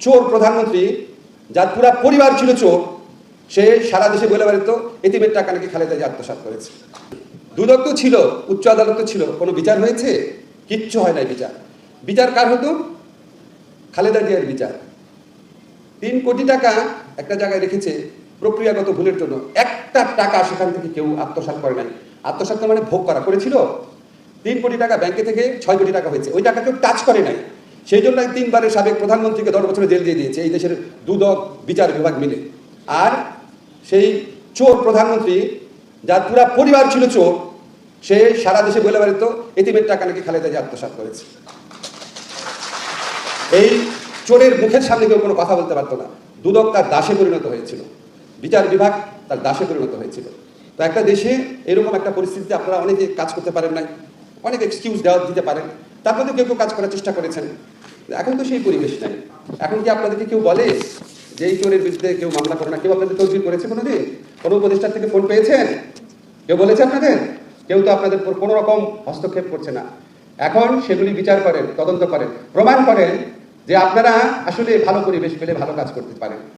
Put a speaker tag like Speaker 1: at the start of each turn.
Speaker 1: চোর প্রধানমন্ত্রী, যার পুরা পরিবার ছিল চোর, সে সারা দেশে বলে বেড়াতো, এতিমের টাকা নাকি খালেদা জিয়া আত্মসাৎ করেছে। দুদক তো ছিল, উচ্চ আদালত তো ছিল, কোনো বিচার হয়েছে? কিচ্ছু হয় নাই বিচার। বিচার কার হতো? খালেদা জিয়ার বিচার। তিন কোটি টাকা একটা জায়গায় রেখেছে প্রক্রিয়াগত ভুলের জন্য। একটা টাকা সেখান থেকে কেউ আত্মসাৎ করে নাই। আত্মসাৎ করা মানে ভোগ করা করেছিল। তিন কোটি টাকা ব্যাংকে থেকে ছয় কোটি টাকা হয়েছে। ওই টাকা কেউ টাচ করে নাই। সেই জন্য তিনবারের সাবেক প্রধানমন্ত্রীকে দশ বছরে জেল দিয়ে দিয়েছে, এই দেশের দুদক বিচার বিভাগ মিলে। আর সেই চোর প্রধানমন্ত্রী, যার পুরা পরিবার ছিল চোর, সে সারা দেশে বলে বেড়াতো, এতিমের টাকা নাকি খালেদা জিয়া আত্মসাৎ করেছে। এই চোরের মুখের সামনে কেউ কোনো কথা বলতে পারতো না। দুদক তার দাসে পরিণত হয়েছিল। বিচার বিভাগ তার দাসে পরিণত হয়েছিল। তো একটা দেশে এরকম একটা পরিস্থিতিতে আপনারা অনেকে কাজ করতে পারেন নাই, অনেক এক্সকিউজ দেওয়া দিতে পারেন। তারপরে কেউ কেউ কাজ করার চেষ্টা করেছেন। এখন তো সেই পরিবেশ নাই। এখন কি আপনাদেরকে কেউ বলে যে এই চোরের বিরুদ্ধে কেউ মামলা করে না? কেউ আপনাদের তদবির করেছে কোনোদিন? কোনো উপদেষ্টার থেকে ফোন পেয়েছেন? কেউ বলেছে আপনাদের? কেউ তো আপনাদের কোনো রকম হস্তক্ষেপ করছে না। এখন সেগুলি বিচার করেন, তদন্ত করেন, প্রমাণ করেন যে আপনারা আসলে ভালো পরিবেশ পেলে ভালো কাজ করতে পারেন।